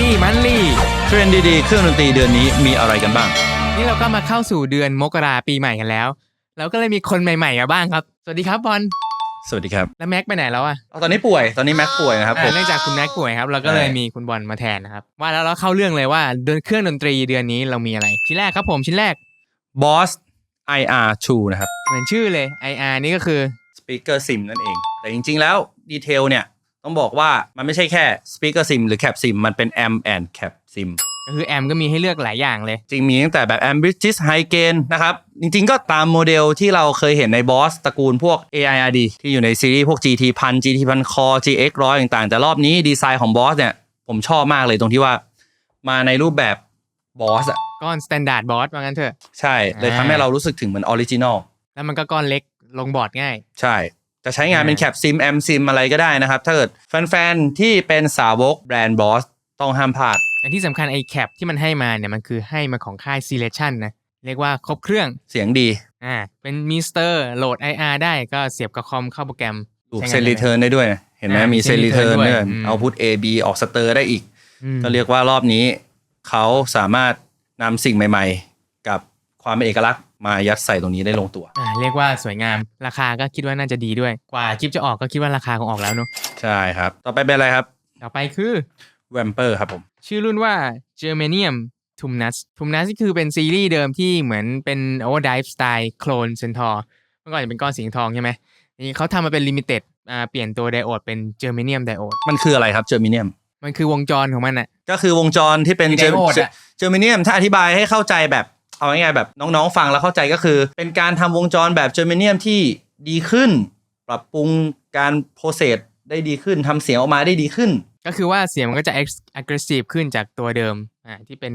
ดี้มันลี่เทรนด์ดีๆ เครื่องดนตรีเดือนนี้มีอะไรกันบ้าง นี่เราก็มาเข้าสู่เดือนมกราปีใหม่กันแล้ว เราก็เลยมีคนใหม่ๆมาบ้างครับ สวัสดีครับบอลสวัสดีครับแล้วแม็กไปไหนแล้วอะเอาตอนนี้ป่วยตอนนี้แม็กป่วยนะครับผอ่ามเนื่องจากคุณแม็กป่วยครับเราก็เลยใช่มีคุณบอลมาแทนนะครับว่าแล้วเราเข้าเรื่องเลยว่าเดือนเครื่องดนตรีเดือนนี้เรามีอะไร ชิ้นแรกครับผมชิ้นแรก Boss IR2 นะครับ เหมือนชื่อเลย IR นี่ก็คือ Speaker Sim นั่นเอง แต่จริงๆแล้วดีเทลเนี่ย ต้องบอกว่ามันไม่ใช่แค่ Speaker Sim หรือ Cap Sim มันเป็น Amp and Cap Sim ก็คือแอมก็มีให้เลือกหลายอย่างเลย จริงมีตั้งแต่แบบ Amp British High Gain นะครับ จริงๆ ก็ตามโมเดลที่เราเคยเห็นใน Boss ตระกูลพวก AIRD ที่อยู่ในซีรีส์พวก GT 1000 GT 1000 Core GX 100ต่างๆ แต่รอบนี้ดีไซน์ของ Boss เนี่ย ผมชอบมากเลยตรงที่ว่า มาในรูปแบบ Boss อะก้อนสแตนดาร์ดบอสว่างั้นเถอะ ใช่เลยทำให้เรารู้สึกถึงเหมือนออริจินอลแล้วมันก็ก้อนเล็กลงบอร์ดง่าย ใช่ จะใช้งานเป็นอ่าแคปซิมแอมซิมอะไรก็ได้นะครับ ถ้าเกิดแฟนๆ ที่เป็นสาวกแบรนด์บอสต้องห้ามพลาดอันที่สำคัญไอ้แคปที่มันให้มาเนี่ยมันคือให้มาของค่าย Selection นะ เรียกว่าครบเครื่อง เสียงดีอ่าเป็นมิสเตอร์โหลด IR ได้ก็เสียบกับคอมเข้าโปรแกรมดูใช้เซงานนได้รีเทิร์นได้ด้วยนะเห็นไหมอ่ามีมีเซนรีเทิร์น Return ด้วยด้วยอืมเอาพุท A B ออกสเตอร์ได้อีก อืมก็เรียกว่ารอบนี้ เขาสามารถนำสิ่งใหม่ ๆ กับความเป็นเอกลักษณ์ มายัดใส่ตรงนี้ได้ลงตัว อ่าเรียกว่าสวยงามราคาก็คิดว่าน่าจะดีด้วย กว่าคลิปจะออกก็คิดว่าราคาคงออกแล้วเนอะใช่ครับ ต่อไปเป็นอะไรครับต่อไปคือ แวมเปอร์ครับผม ชื่อรุ่นว่า Germanium Tumnus Tumnus นี่คือเป็นซีรีส์เดิมที่เหมือนเป็น Overdrive สไตล์โคลนเซนทอร์เมื่อก่อนจะเป็นก้อนสีทองใช่ไหมนี่เขาทำมาเป็น Limited อ่าเปลี่ยนตัวไดโอดเป็น Germanium Diode มันคืออะไรครับเจอร์มิเนียม มันคือวงจรของมันอะ ก็คือวงจรที่เป็นมีเจอไดโอดอะ เจอร์มิเนียมถ้าอธิบายให้เข้าใจแบบ เอาง่ายๆแบบน้องๆฟังแล้วเข้าใจก็คือ เป็นการทำวงจรแบบเจอร์มิเนียมที่ดีขึ้น ปรับปรุงการโปรเซสได้ดีขึ้นทำเสียงออกมาได้ดีขึ้น ก็คือว่าเสียงมันก็จะ ag- aggressive ขึ้นจากตัวเดิมอ่าที่เป็น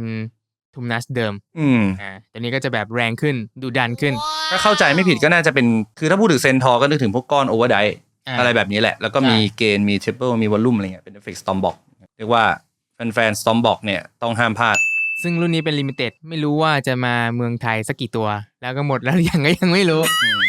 ทุมนัสเดิม อืมอ่าตัวนี้ก็จะแบบแรงขึ้นดูดันขึ้น ถ้าเข้าใจไม่ผิดก็น่าจะเป็น คือถ้าพูดถึงเซนทอร์ก็นึกถึงพวกก้อนโอเวอร์ไดอ่าอะไรแบบนี้แหละ แล้วก็ใช่มีเกณฑ์มีเทเบิลมีวอลลุ่มอะไรเงี้ยเป็นเอฟเฟกต์สตอมบ็อกเรียกว่าแฟนๆสตอมบ็อกเนี่ยต้องห้ามพลาด ซึ่งรุ่นนี้เป็นลิมิเต็ดไม่รู้ว่าจะมาเมืองไทยสักกี่ตัว แล้วก็หมดแล้วหรือยังก็ยังไม่รู้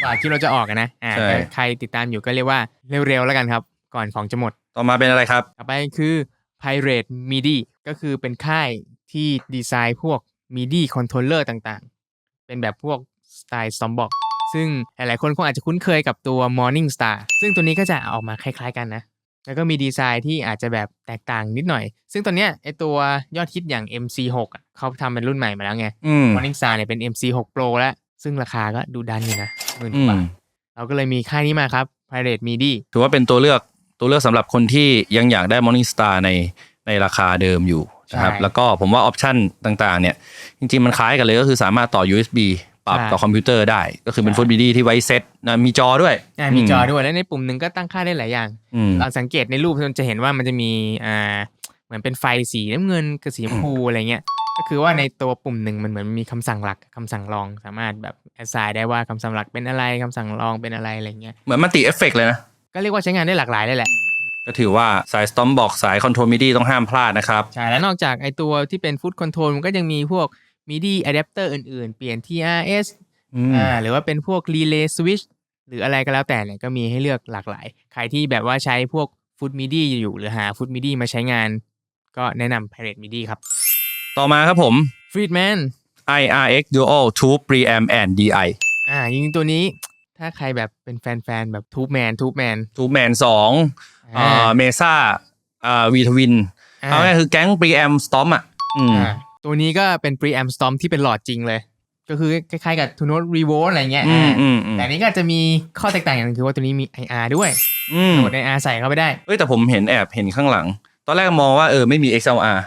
กว่าคิดเราจะออกอะนะอ่าใช่ก็ใครติดตามอยู่ก็เรียกว่าเร็วๆแล้วกันครับ ก่อนของจะหมด ต่อมาเป็นอะไรครับ ต่อไปคือ Pirate MIDI ก็คือเป็นค่ายที่ดีไซน์พวก MIDI controller ต่างๆ เป็นแบบพวกสไตล์ Stormbox ซึ่งหลายๆคนคงอาจจะคุ้นเคยกับตัว Morning Star ซึ่งตัวนี้ก็จะออกมาคล้ายๆกันนะ แล้วก็มีดีไซน์ที่อาจจะแบบแตกต่างนิดหน่อย ซึ่งตัวเนี้ยไอตัวยอดฮิตอย่าง MC6 อะเขาทำเป็นรุ่นใหม่มาแล้วไง อืม Morning Star เนี่ยเป็น MC6 Pro แล้ว ซึ่งราคาก็ดูดันอยู่นะหมื่นอืกมว่าเราก็เลยมีค่ายนี้มาครับ Pirate MIDI ถือว่าเป็นตัวเลือกตัวเลือกสำหรับคนที่ยังอยากได้ Morning Star ในในราคาเดิมอยู่นะครับใช่ แล้วก็ผมว่าออปชันต่างๆเนี่ยจริงๆ มันคล้ายกันเลยก็คือสามารถต่อ USB ปรับใช่กับคอมพิวเตอร์ได้ ก็คือเป็นใช่ฟุตบีดีที่ไว้เซตนะมีจอด้วยอ่ามีจอด้วยแล้วในปุ่มหนึ่งก็ตั้งค่าได้หลายอย่างอืมเราสังเกตในรูปมันจะเห็นว่ามันจะมีอ่าเหมือนเป็นไฟสีน้ำเงินกับสีชมพูอะไรเงี้ยก็คือว่าในตัวปุ่มหนึ่งมันเหมือนมีคำสั่งหลักคำสั่งรองสามารถแบบแอสไซน์ได้ว่าคำสั่งหลักเป็นอะไรคำสั่งรองเป็นอะไรอะไรเงี้ยเหมือนมันติเอฟเฟกเลยนะก็เรียกว่าใช้งานได้หลากหลายเลยแหละก็ถือว่าสาย Storm Box สาย Control MIDI ต้องห้ามพลาดนะครับ ใช่ แล้วนอกจากไอตัวที่เป็นฟุตคอนโทรลมันก็ยังมีพวก MIDI adapter อื่นๆ เปลี่ยน TRS อืมอ่าหรือว่าเป็นพวก relay switch หรืออะไรก็แล้วแต่เนี่ยก็มีให้เลือกหลากหลาย ใครที่แบบว่าใช้พวกฟุตมิดี้อยู่หรือหาฟุตมิดี้มาใช้งาน ก็แนะนำ Pirate MIDI ครับ ต่อมาครับผม Friedman IRX Dual Tube Preamp and DI อ่าจริงๆตัวนี้ถ้าใครแบบเป็นแฟนๆ แบบทูบแมนทูบแมน Tube Man 2อ่าเมซ่าอ่าวีทวินอ่าเอาง่ายๆคือแก๊ง Preamp Storm อะอืมอ่า ตัวนี้ก็เป็น preamp storm ที่เป็นหลอดจริงเลย ก็คือคล้ายๆกับ t u n o t revolt อะไรเงี้ยอืมอ่าอืมอืมแต่อันนี้ก็อาจจะมีข้อแตกต่างอย่างหนึงคือว่าตัวนี้มี IR ด้วยอืมโหลด IR ใส่เข้าไปได้เอ้ยแต่ผมเห็นแอบเห็นข้างหลัง ตอนแรกมองว่าเออไม่มี XLR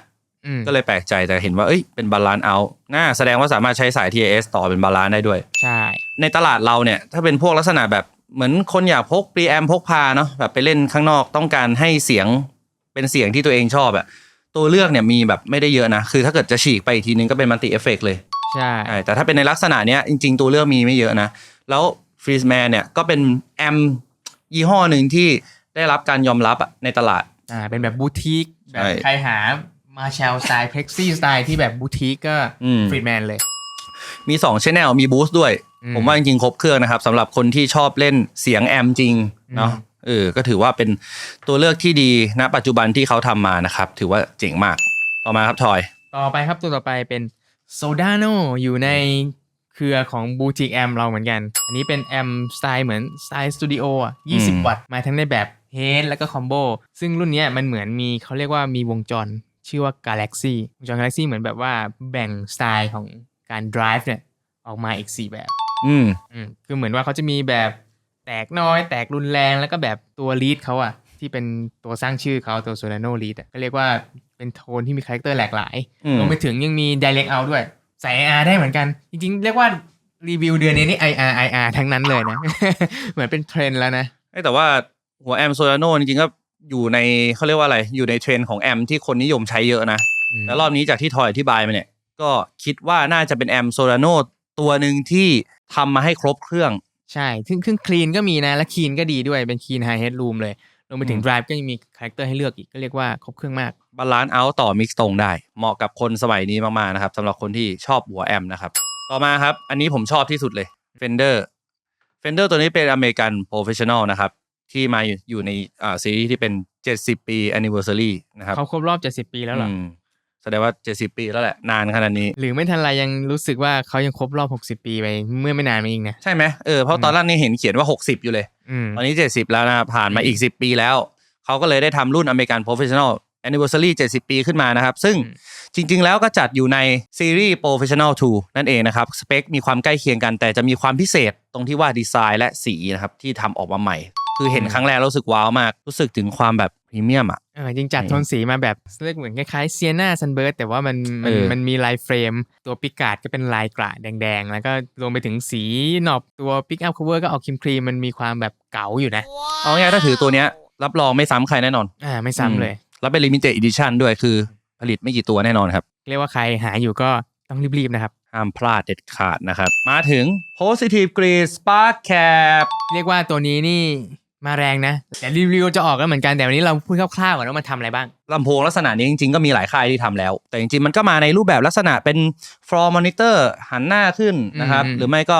อืมก็เลยแปลกใจแต่เห็นว่าเอ้ยเป็นบาลานซ์เอาน่าแสดงว่าสามารถใช้สาย TAS ต่อเป็นบาลานซ์ได้ด้วย ใช่ ในตลาดเราเนี่ย ถ้าเป็นพวกลักษณะแบบเหมือนคนอยากพก preamp พกพาเนาะแบบไปเล่นข้างนอกต้องการให้เสียงเป็นเสียงที่ตัวเองชอบอะ ตัวเลือกเนี่ยมีแบบไม่ได้เยอะนะ คือถ้าเกิดจะฉีกไปอีกทีนึงก็เป็นมัลติเอฟเฟกเลยใช่ใช่แต่ถ้าเป็นในลักษณะเนี้ยจริง ๆ ตัวเลือกมีไม่เยอะนะ แล้วฟรี z แมนเนี่ยก็เป็นแอมยี่ห้อหนึ่งที่ได้รับการยอมรับอะในตลาดอ่าเป็นแบบบูติกแบใช่บใครหามาเชลสไตล์เพล็กซี่สไตล์ที่แบบบูติกก็อืมฟรีแมนเลย มี2 Channel มีบูสต์ด้วยอืมผมว่าจริงๆครบเครื่องนะครับสำหรับคนที่ชอบเล่นเสียงแอมจริงเนาะอืม เออก็ถือว่าเป็นตัวเลือกที่ดีณปัจจุบันที่เขาทำมานะครับ ถือว่าเจ๋งมาก ต่อมาครับทอย ต่อไปครับตัวต่อไปเป็น Sodano อยู่ในเครือของ Boutique Amp เราเหมือนกัน อันนี้เป็นแอมสไตล์เหมือนสไตล์สตูดิโออะอืม20วัตต์มาทั้งในแบบเฮดแล้วก็คอมโบซึ่งรุ่นเนี้ยมันเหมือนมีเขาเรียกว่ามีวงจรชื่อว่า Galaxy วงจร Galaxy เหมือนแบบว่าแบ่งสไตล์ของการ drive เนี่ยออกมาอีก 4 แบบ อืมอืมคือเหมือนว่าเขาจะมีแบบ แตกน้อยแตกรุนแรงแล้วก็แบบตัวลีดเขาอะที่เป็นตัวสร้างชื่อเขาตัว Solano lead อะก็เรียกว่าเป็นโทนที่มีคาแรคเตอร์หลากหลายอืมรวมไปถึงยังมี direct out ด้วยใส่ IR ได้เหมือนกัน จริงๆ เรียกว่ารีวิวเดือนนี้นี่ IR IR ทั้งนั้นเลยนะ เหมือนเป็นเทรนด์แล้วนะเอ้ยแต่ว่าหัวแอมโซลาโนจริงๆก็อยู่ในเขาเรียกว่าอะไร อยู่ในเทรนด์ของแอมที่คนนิยมใช้เยอะนะแล้วรอบนี้จากที่ทอยอธิบายมาเนี่ย ก็คิดว่าน่าจะเป็นแอมโซลาโนตัวหนึ่งที่ทำมาให้ครบเครื่อง ใช่ ซึ่งซึ่งคลีนก็มีนะ และคลีนก็ดีด้วย เป็นคลีนไฮเฮดรูมเลย รวมไปถึงอืม drive ก็ยังมีคาแรคเตอร์ให้เลือกอีก ก็เรียกว่าครบเครื่องมาก บาลานซ์เอาต่อมิกซ์ตรงได้ เหมาะกับคนสมัยนี้มากๆนะครับสำหรับคนที่ชอบหัวแอมนะครับ ต่อมาครับ อันนี้ผมชอบที่สุดเลย Fender Fender ตัวนี้เป็นอเมริกันโปรเฟชชั่นอลนะครับ ที่มาอยู่อยู่ในอ่าซีรีส์ที่เป็น 70 ปี anniversary นะครับเขาครบรอบ 70 ปีแล้วเหรออืม แสดงว่า 70 ปีแล้วแหละ นานขนาดนี้ หรือไม่ทันไรยังรู้สึกว่าเขายังครบรอบ 60 ปีไปเมื่อไม่นานมาเองนะใช่ไหมเออเพราะตอนแรกนี่เห็นเขียนว่า 60 อยู่เลยอืมตอนนี้ 70 แล้วนะครับผ่านมาอีก 10 ปีแล้ว เขาก็เลยได้ทำรุ่นอเมริกัน Professional Anniversary 70 ปีขึ้นมานะครับ ซึ่งอืมจริง ๆ แล้วก็จัดอยู่ในซีรีส์ Professional 2 นั่นเองนะครับ สเปคมีความใกล้เคียงกันแต่จะมีความพิเศษตรงที่ว่าดีไซน์และสีนะครับที่ทำออกมาใหม่ คือเห็นครั้งแรกแล้วรู้สึกว้าวมาก รู้สึกถึงความแบบพรีเมียมอะเออจริงจัดอืมโทนสีมาแบบเรียกเหมือนคล้ายๆเซียนาซันเบิร์ดแต่ว่ามันมันเออมันมีลายเฟรม ตัวปิกการ์ดก็เป็นลายกระแดงๆ แล้วก็รวมไปถึงสีหนอบตัวปิกอัพคัฟเวอร์ก็ออกครีมครีมๆมันมีความแบบเก๋าอยู่นะเอาง่ายๆถ้าถือตัวเนี้ยรับรองไม่ซ้ำใครแน่นอนอ่าไม่ซ้ำเลย แล้วเป็น Limited Edition ด้วยคือผลิตไม่กี่ตัวแน่นอนครับ เรียกว่าใครหาอยู่ก็ต้องรีบๆนะครับห้ามพลาดเด็ดขาดนะครับ มาถึง Positive Green Spark Cap เรียกว่าตัวนี้นี่ มาแรงนะแต่รีวิวจะออกแล้วเหมือนกันแต่วันนี้เราพูดคร่าวๆก่อนว่ามันทำอะไรบ้างลำโพงลักษณะนี้จริงๆก็มีหลายค่ายที่ทำแล้ว แต่จริงๆมันก็มาในรูปแบบลักษณะเป็น floor monitor หันหน้าขึ้นนะครับอืมหรือไม่ก็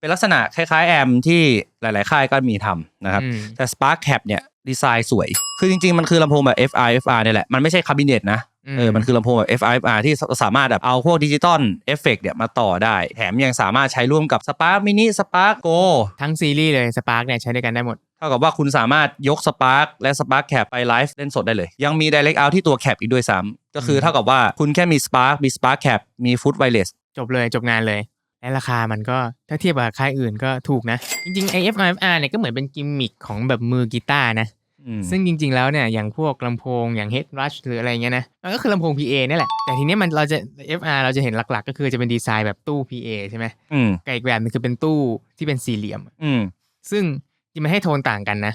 เป็นลักษณะคล้ายๆแอมที่หลายๆค่ายก็มีทำนะครับอืมแต่ Spark Cap เนี่ยดีไซน์สวย คือจริงๆ มันคือลำโพงแบบ FR FR เนี่ยแหละ มันไม่ใช่คาบิเนตนะ เออมันคือลำโพงแบบ FR FR ที่สามารถแบบเอาพวกดิจิตอลเอฟเฟกเนี่ยมาต่อได้ แถมยังสามารถใช้ร่วมกับ Spark Mini Spark Go ทั้งซีรีส์เลยสปาร์กเนี่ยใช้ด้วยกันได้หมดเท่ากับว่าคุณสามารถยก Spark และ Spark Cap ไปไลฟ์เล่นสดได้เลย ยังมี Direct Out ที่ตัว Cap อีกด้วยซ้ำก็คืออืมเท่ากับว่าคุณแค่มี Spark มี Spark Cap มี Foot Wireless จบเลยจบงานเลยและราคามันก็ถ้าเทียบกับค่ายอื่นก็ถูกนะ จริงๆ AFR เนี่ยก็เหมือนเป็นกิมมิคของแบบมือกีตาร์นะอืม ซึ่งจริง ๆ แล้วเนี่ยอย่างพวกลำโพงอย่าง Head Rush หรืออะไรเงี้ยนะมันก็คือลำโพง PA นี่แหละ แต่ทีเนี้ยมันเราจะ FR เราจะเห็นหลัก ๆ ก็คือจะเป็นดีไซน์แบบตู้ PA ใช่ไหมอืมกับอีกแบบหนึงคือเป็นตู้ที่เป็นสี่เหลี่ยม อืมซึ่งจริงมันให้โทนต่างกันนะ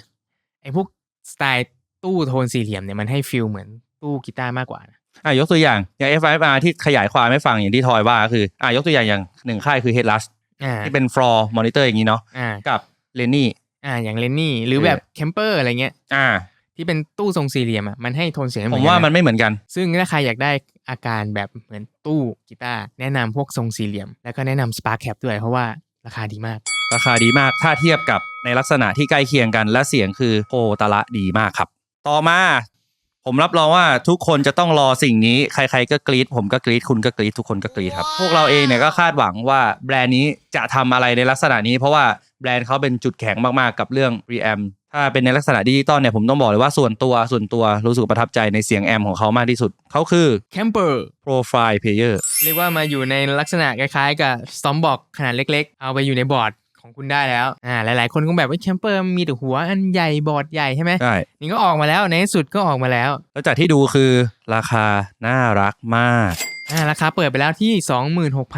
ไอ้พวกสไตล์ตู้โทนสี่เหลี่ยมเนี่ยมันให้ฟิลเหมือนตู้กีตาร์มากกว่านะอะยกตัวอย่างอย่าง FR ที่ขยายความให้ฟังอย่างที่ทอยว่าก็คืออะยกตัวอย่างอย่างหนึ่งค่ายคือ Head Rush อ่าที่เป็น floor monitor อย่างนี้เนาะอ่ากับ Lenny อ่า อย่างเลนนี่หรือแบบแคมเปอร์อะไรเงี้ย อ่า ที่เป็นตู้ทรงสี่เหลี่ยมอะมันให้โทนเสียงเหผมือมนกัว่านะมันไม่เหมือนกัน ซึ่งถ้าใครอยากได้อาการแบบเหมือนตู้กีตาร์แนะนำพวกทรงสี่เหลี่ยม แล้วก็แนะนำ Spark Cap ด้วยเพราะว่าราคาดีมาก ราคาดีมากถ้าเทียบกับในลักษณะที่ใกล้เคียงกัน และเสียงคือโคตรละดีมากครับ ต่อมา ผมรับรองว่าทุกคนจะต้องรอสิ่งนี้ ใครๆก็กรี๊ดผมก็กรี๊ดคุณก็กรี๊ดทุกคนก็กรี๊ดครับ พวกเราเองเนี่ยก็คาดหวังว่าแบรนด์นี้จะทำอะไรในลักษณะนี้ เพราะว่า แบรนด์เขาเป็นจุดแข็งมาก ๆ กับเรื่อง preamp ถ้าเป็นในลักษณะดิจิตอลเนี่ยผมต้องบอกเลยว่าส่วนตัวส่วนตัวรู้สึกประทับใจในเสียงแอมของเขามากที่สุด เขาคือ Camper profile player เรียกว่ามาอยู่ในลักษณะคล้าย ๆ กับ Stormbox ขนาดเล็ก ๆ เอาไปอยู่ในบอร์ดของคุณได้แล้ว อ่า หลาย ๆ คนก็แบบว่าแคมเปอร์มีแต่หัวอันใหญ่บอร์ดใหญ่ใช่ไหมใช่ นี่ก็ออกมาแล้วในที่สุดก็ออกมาแล้ว แล้วจากที่ดูคือราคาน่ารักมาก อ่าราคาเปิดไปแล้วที่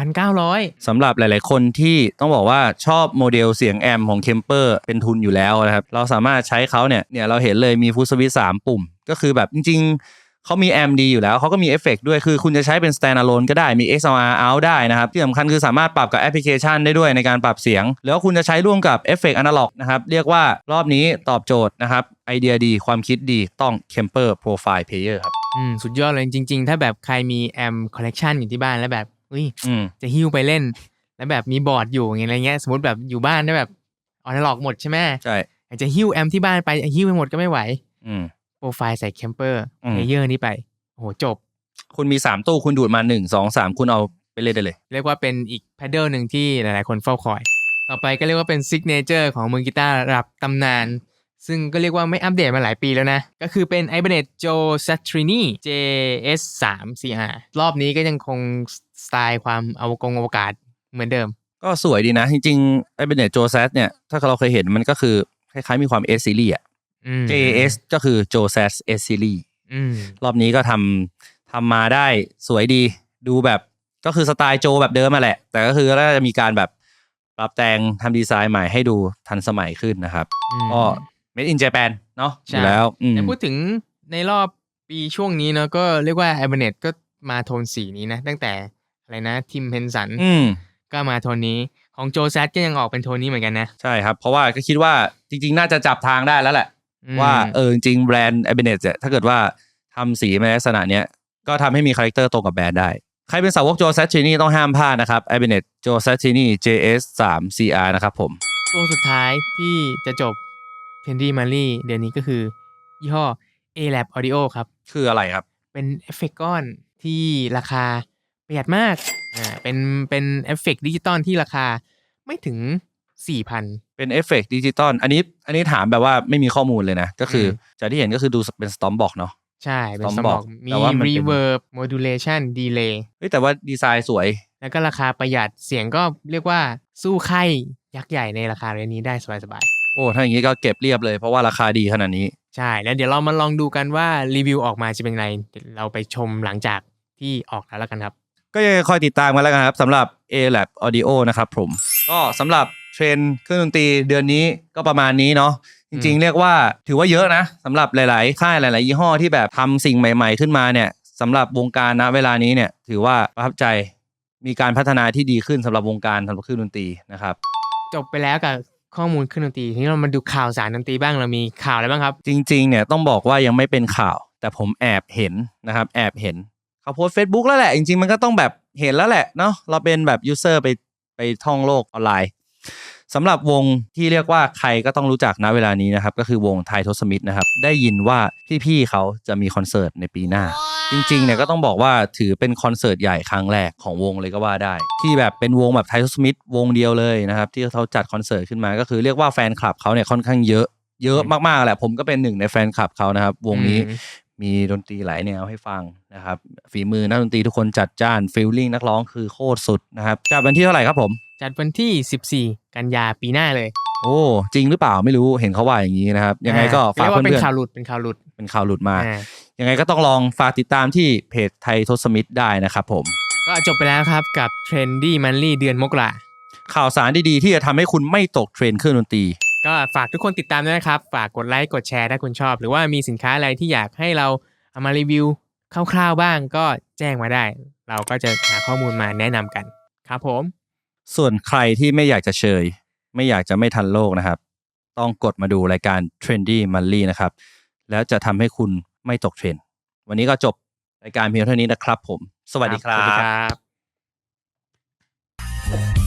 26,900 สำหรับหลาย ๆ คนที่ต้องบอกว่าชอบโมเดลเสียงแอมของเคมเปอร์เป็นทุนอยู่แล้วนะครับ เราสามารถใช้เขาเนี่ยเนี่ยเราเห็นเลยมีฟูสวิตสามปุ่ม ก็คือแบบจริง ๆ เขามีแอมดีอยู่แล้วเขาก็มีเอฟเฟกด้วยคือคุณจะใช้เป็น standalone ก็ได้มี XLR out ได้นะครับ ที่สำคัญคือสามารถปรับกับแอปพลิเคชันได้ด้วยในการปรับเสียง แล้วคุณจะใช้ร่วมกับเอฟเฟกต์อนาล็อกนะครับเรียกว่ารอบนี้ตอบโจทย์นะครับไอเดียดีความคิดดีต้อง Kemper Profile Player ครับ อืมสุดยอดเลยจริง ๆ ถ้าแบบใครมีแอมคอลเลกชันอยู่ที่บ้านแล้วแบบอุ้ยอืม จะหิ้วไปเล่น แล้วแบบมีบอร์ดอยู่อย่างเงี้ยอะไรเงี้ยสมมติแบบอยู่บ้านได้แบบออนไลน์หมดใช่ไหมใช่ อยากจะหิ้วแอมที่บ้านไปหิ้วไปหมดก็ไม่ไหว อืม โปรไฟล์ใส่แคมเปอร์อืม เลเยอร์นี้ไปโอ้โหจบ คุณมีสามตู้คุณดูดมาหนึ่งสองสามคุณเอาไปเล่นได้เลย เรียกว่าเป็นอีกแพดเดิลหนึ่งที่หลายๆ คนเฝ้าคอย ต่อไปก็เรียกว่าเป็นซิกเนเจอร์ของมือกีตาร์ระดับตำนาน ซึ่งก็เรียกว่าไม่อัปเดตมาหลายปีแล้วนะ ก็คือเป็น i b a n e t Joe Satrini JS 3 CR รอบนี้ก็ยังคงสไตล์ความอวกงอวกาศเหมือนเดิม ก็สวยดีนะ จริงๆไอ้เป็นเนี่ยโจแซสเนี่ย ถ้าเราเคยเห็นมันก็คือ คล้ายๆ มีความ S series อะอืม JS ก็คือ j o s a s S series อืมรอบนี้ก็ทำทำมาได้สวยดีดูแบบก็คือสไตล์โจแบบเดิมมาแหละ แต่ก็คือน่าจะมีการแบบปรับแต่งทำดีไซน์ใหม่ให้ดูทันสมัยขึ้นนะครับอืมก็ made in Japan เนาะอใช่ยู่แล้วอืมแต่พูดถึงในรอบปีช่วงนี้เนาะก็เรียกว่า i b a n e t ก็มาโทนสีนี้นะ ตั้งแต่อะไรนะทิมเพนสันอืมก็มาโทนนี้ของโจแซดก็ยังออกเป็นโทนนี้เหมือนกันนะ ใช่ครับ เพราะว่าก็คิดว่าจริง ๆ น่าจะจับทางได้แล้วแหละอืมว่าเออจริงๆแบรนด์ a b i n e t เนี่ยถ้าเกิดว่าทำสีในลักษณะเนี้ยก็ทำให้มีคาแรคเตอร์ตรงกับแบรนด์ได้ ใครเป็นสาวกโจแซชินี่ต้องห้ามพลาดนะครับ a b i n e t โจแซชินี่ JS 3 CR นะครับผมตัวสุดท้ายที่จะจบ c a n d y m a r y เดือนนี้ก็คือ ยี่ห้อ A-Lab Audio ครับ คืออะไรครับ เป็นเอฟเฟกต์ก้อนที่ราคาประหยัดมากอ่าเป็นเป็นเอฟเฟกต์ดิจิตอลที่ราคาไม่ถึง4,000เป็นเอฟเฟกต์ดิจิตอลอันนี้อันนี้ถามแบบว่าไม่มีข้อมูลเลยนะ ก็คืออมจากที่เห็นก็คือดูเป็นสตอมบอกเนาะใช่ เป็นสต้องมบออกงมีแต่ว่ามันเป็น reverb modulation delay เฮ้ยแต่ว่าดีไซน์สวย แล้วก็ราคาประหยัดเสียงก็เรียกว่าสู้ค่ายยักษ์ใหญ่ในราคาเรนนี้ได้สบาย โอ้ถ้าอย่างนี้ก็เก็บเรียบเลย เพราะว่าราคาดีขนาดนี้ๆใช่ แล้วเดี๋ยวเรามาลองดูกันว่ารีวิวออกมาจะเป็นไงเดี๋ยวเราไปชมหลังจากที่ออกแล้วแล้วกันครับ ก็ยังคอยติดตามกันแล้วกันครับสำหรับ A Lab Audio นะครับผม ก็สำหรับเทรนด์เครื่องดนตรีเดือนนี้ก็ประมาณนี้เนาะจริง ๆ เรียกว่าถือว่าเยอะนะสำหรับหลาย ๆ ค่ายหลาย ๆ ยี่ห้อที่แบบทำสิ่งใหม่ ๆ ขึ้นมาเนี่ยสำหรับวงการนะเวลานี้เนี่ยถือว่าประทับใจมีการพัฒนาที่ดีขึ้นสำหรับวงการสำหรับเครื่องดนตรีนะครับจบไปแล้วกับ ข้อมูลเครื่องดนตรีทีนี้เรามาดูข่าวสารดนตรีบ้างเรามีข่าวอะไรบ้างครับ จริงๆเนี่ยต้องบอกว่ายังไม่เป็นข่าว แต่ผมแอบเห็นนะครับ แอบเห็นเขาโพสต์ Facebook แล้วแหละ จริงๆ มันก็ต้องแบบเห็นแล้วแหละเนาะเราเป็นแบบยูเซอร์ไปไปท่องโลกออนไลน์สำหรับวงที่เรียกว่าใครก็ต้องรู้จักณเวลานี้นะครับ ก็คือวงไททอสมิธนะครับ ได้ยินว่าพี่ๆเขาจะมีคอนเสิร์ตในปีหน้า จริงๆเนี่ยก็ต้องบอกว่าถือเป็นคอนเสิร์ตใหญ่ครั้งแรกของวงเลยก็ว่าได้ ที่แบบเป็นวงแบบไททอสมิธวงเดียวเลยนะครับ ที่เขาจัดคอนเสิร์ตขึ้นมาก็คือเรียกว่าแฟนคลับเขาเนี่ยค่อนข้างเยอะ เยอะมากๆแหละผมก็เป็นหนึ่งในแฟนคลับเขานะครับ วงนี้อืมมีดนตรีหลายแนวให้ฟังนะครับฝีมือนักดนตรีทุกคนจัดจ้านฟิลลิ่งนักร้องคือโคตรสุดนะครับจัดวันที่เท่าไหร่ครับผม จัดวันที่ 14 กันยาปีหน้าเลย โอ้จริงหรือเปล่าไม่รู้เห็นเขาว่าอย่างนี้นะครับยังไงก็อ่ฝากเรียกว่าเป็นเพื่อนข่าวหลุดเป็นข่าวหลุดๆ เป็นข่าวหลุดมาอ่ายังไงก็ต้องลองฝากติดตามที่เพจไททศมิธได้นะครับผม ก็จบไปแล้วครับกับ Trendy Monthly เดือนมกราข่าวสารดีๆ ที่จะทำให้คุณไม่ตกเทรนด์เครื่องดนตรี ก็ฝากทุกคนติดตามด้วยนะครับ ฝากกดไลค์กดแชร์ถ้าคุณชอบ หรือว่ามีสินค้าอะไรที่อยากให้เราเอามารีวิวคร่าวๆบ้างก็แจ้งมาได้ เราก็จะหาข้อมูลมาแนะนำกันครับผม ส่วนใครที่ไม่อยากจะเชย ไม่อยากจะไม่ทันโลกนะครับ ต้องกดมาดูรายการ Trendy Monthly นะครับ แล้วจะทำให้คุณไม่ตกเทรนวันนี้ก็จบรายการเพียงเท่านี้นะครับผม สวัสดีครับ